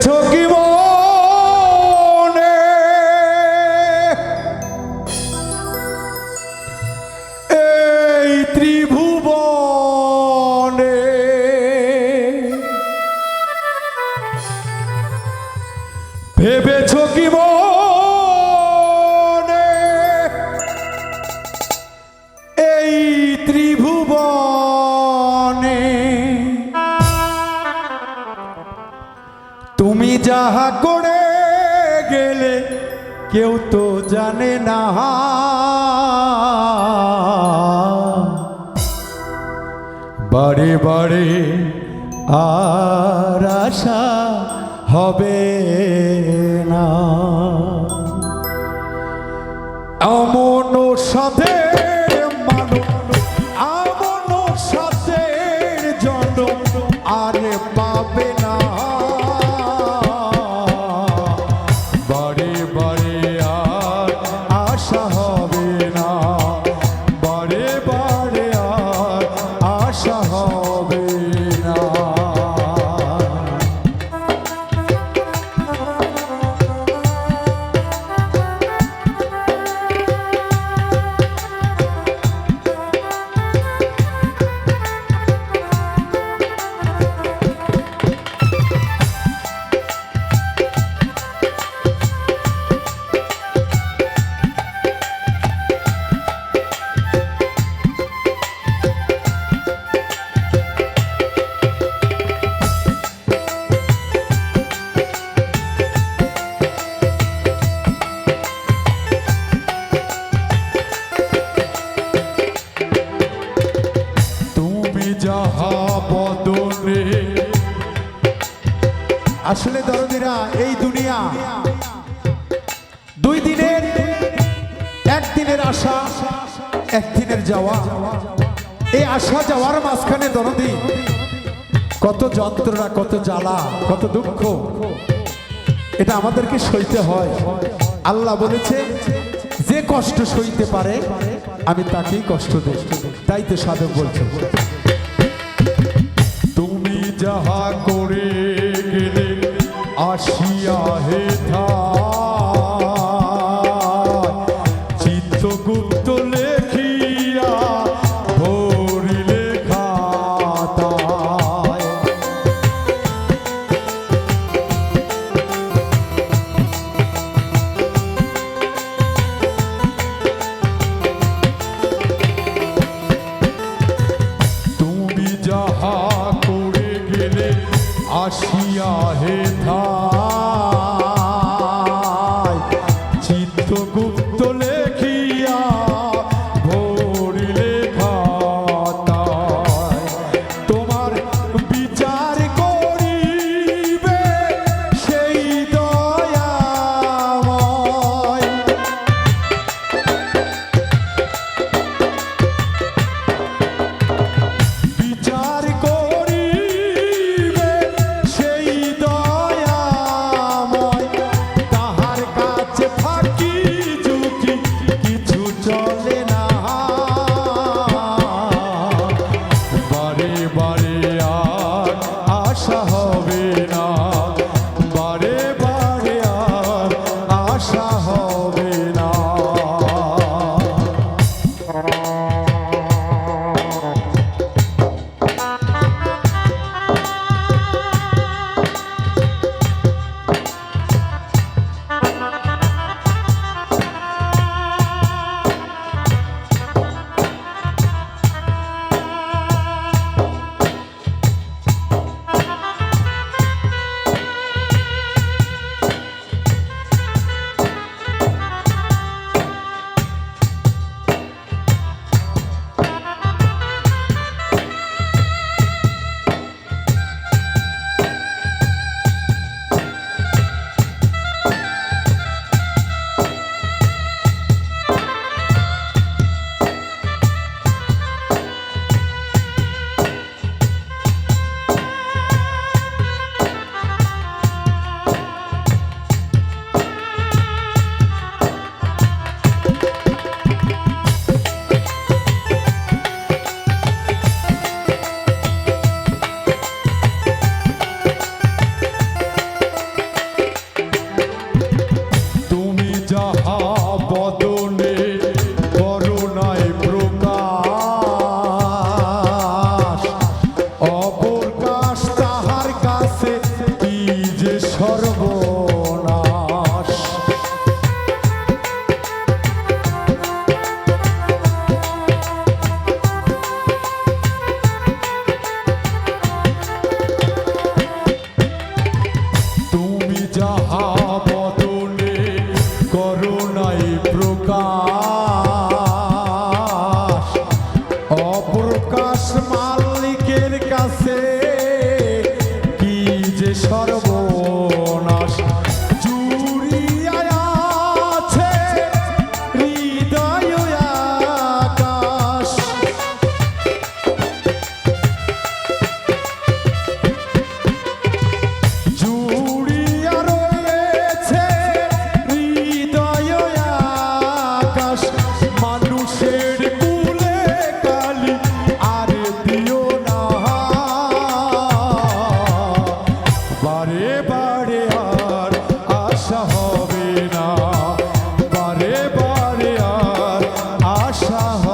কি যাহা করে গেলে কেউ তো জানে না। বারে বারে আর আশা হবে না। এমন আসলে দরদিরা, এই দুনিয়া। দুই দিনের একদিনের আশা একদিনের যাওয়া। এই আসা যাওয়ার মাঝখানে দরদি, কত যন্ত্রণা, কত জ্বালা, কত দুঃখ। এটা আমাদেরকে সইতে হয়। আল্লাহ বলেছে, যে কষ্ট সইতে পারে, আমি তাকেই কষ্ট দেব। তাই তো সাধক বলছে। তুমি যাহা করে আসিয়া আশা